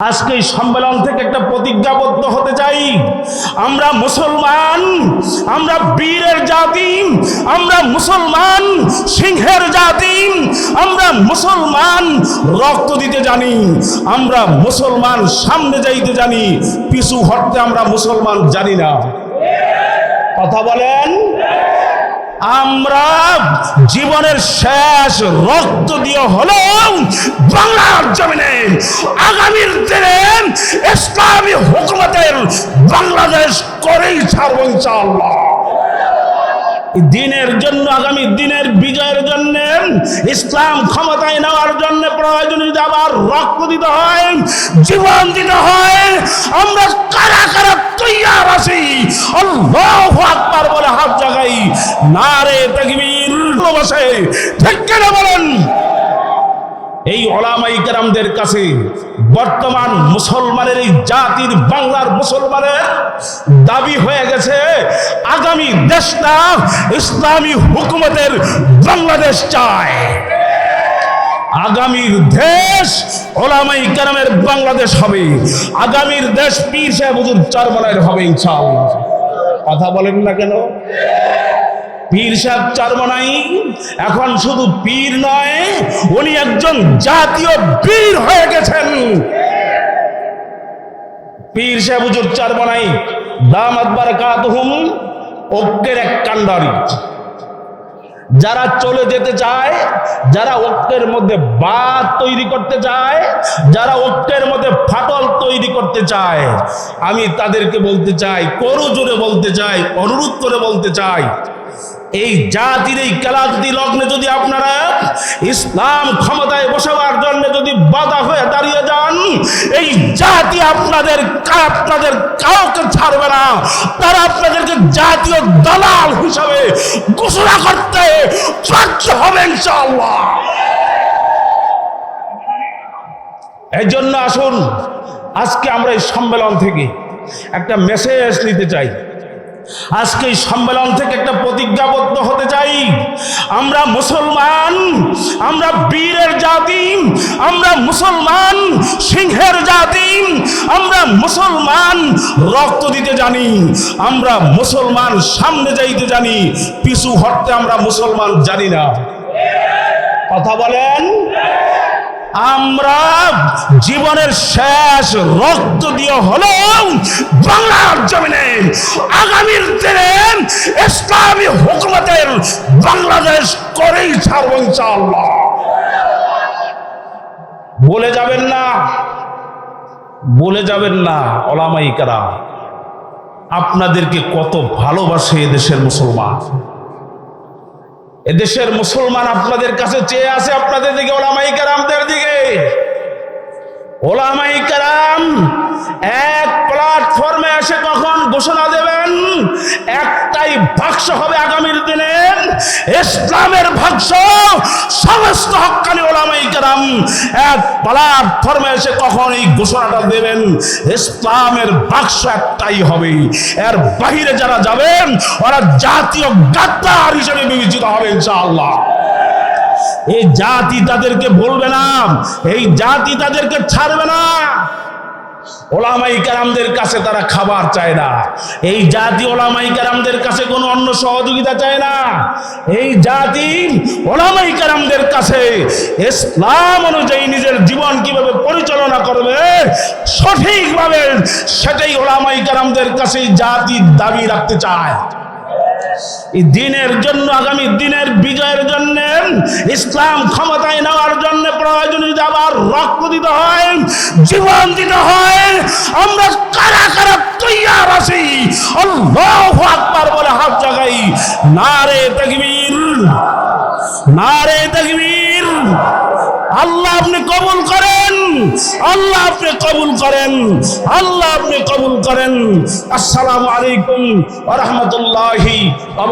আজকে এই সম্মেলন থেকে একটা প্রতিজ্ঞাবদ্ধ হতে চাই। আমরা মুসলমান, আমরা বীরের জাতি, আমরা মুসলমান, সিংহের জাতি, আমরা মুসলমান রক্ত দিতে জানি, আমরা মুসলমান সামনে যাইতে জানি, পিছু হটতে আমরা মুসলমান জানি না। কথা বলেন? আমরা জীবনের শেষ রক্ত দিয়ে হলেও বাংলার জমিনে আগামীর দিনে ইসলামী হুকুমতের বাংলাদেশ করেই ছাড়ব ইনশাআল্লাহ। দিনের জন্য, আগামী দিনের বিজয়ের জন্য, ইসলাম ক্ষমতায় নেওয়ার জন্য প্রয়োজন যদি আবার রক্ত দিতে হয়, জীবন দিতে হয়, আমরা কারা কারা তৈয়ার আছি? আকবার বলে হাত জাগাই। নারে তাকবীর বসে ঠিক কেন বলেন? এই ওলামাই কেরামদের কাছে বর্তমান মুসলমানের এই জাতির বাংলার মুসলমানের দাবি হয়ে গেছে, আগামী দেশটা ইসলামী হুকুমতের বাংলাদেশ চায়। আগামীর দেশ ওলামাই কেরামের বাংলাদেশ হবে। আগামীর দেশ পীর সাহেব হুজুর চারমানের হবে ইনশাআল্লাহ। কথা বলেন না কেন? পীর সাহেব চারমনাই এখন শুধু পীর নয়, উনি একজন জাতীয় বীর হয়ে গেছেন। পীর সাহেব হুজুর চারমনাই দামাত বারাকাতুহুম ঐক্যের এক কাণ্ডারি। যারা চলে যেতে চায়, যারা ঐক্যের মধ্যে বাদ তৈরি করতে চায়, যারা ঐক্যের মধ্যে ফাটল তৈরি করতে চায়, আমি তাদেরকে বলতে চাই করু জোরে বলতে চাই, অনুরোধ করে বলতে চাই এই জাতির এই কেলাদি লগ্নে যদি আপনারা ইসলাম ক্ষমতায় বসাবার জন্য যদি বাধা হয়ে দাঁড়িয়ে যান, এই জাতি আপনাদের আপনাদের কাউকে ছাড়বে না। তারা আপনাদেরকে জাতীয় দালাল হিসাবে ঘোষণা করতে বাধ্য হবে ইনশাআল্লাহ। এই জন্য আসুন, আজকে আমরা এই সম্মেলন থেকে একটা মেসেজ নিতে চাই। আজকে এই সম্মেলন থেকে একটা প্রতিজ্ঞাবদ্ধ হতে চাই। আমরা মুসলমান, আমরা বীরের জাতি, আমরা মুসলমান, সিংহের জাতি, আমরা মুসলমান, রক্ত দিতে জানি, আমরা মুসলমান, সামনে যাইতে জানি, পিছু হটতে আমরা মুসলমান জানি না। কথা বলেন? আমরা জীবনের শেষ রক্ত দিয়ে হলেও বাংলার জমিনে আগামীর দিনে ইসলামী হুকুমতের বাংলাদেশ করেই ছাড়ব ইনশাআল্লাহ। বলে যাবেন না বলে যাবেন না ওলামাই কারা আপনাদেরকে কত ভালোবাসে এদেশের মুসলমান। এদেশের মুসলমান আপনাদের কাছে চেয়ে আছে আপনাদের দিকে, ওলামাই কারামদের দিকে। ওলামাই কারাম এক প্ল্যাটফর্মে এসে কখন ঘোষণা দেবেন একটাই বাক্স হবে আগামীর দিনে। ইসলামের বাক্স সমস্ত হক্কানি ওলামাই কারাম এক প্ল্যাটফর্মে এসে কখন এই ঘোষণাটা দেবেন, ইসলামের বাক্স একটাই হবে। এর বাহিরে যারা যাবেন, ওরা জাতীয় গাদ্দার হিসেবে বিবেচিত হবে, ইনশাআল্লাহ। এই জাতি তাদেরকে বলবে না, এই জাতি তাদেরকে ছাড়বে না। ওলামাই কারামদের কাছে তারা খাবার চায় না। এই জাতি ওলামাই কারামদের কাছে কোনো অন্য সহযোগিতা চায় না। এই জাতি ওলামাই কারামদের কাছে ইসলাম অনুযায়ী নিজের জীবন কীভাবে পরিচালনা করবে, সঠিকভাবে সেটাই ওলামাই কারামদের কাছে জাতি দাবি রাখতে চায়। দিনের জন্য, আগামী দিনের বিজয়ের জন্য, ইসলাম ক্ষমতায় নেওয়ার জন্য প্রয়োজন যদি আবার রক্ত দিতে হয়, জীবন দিতে হয়, আমরা কারা কারা তৈয়ার আছি? আকবার বলে হাত জাগাই। নারে তাকবীর নারে তাকবীর। আল্লাহ আপনি কবুল করেন? আল্লাহ আপনি কবুল করেন। আল্লাহ আপনি কবুল করেন। আসসালামু আলাইকুম রাহমাতুল্লাহি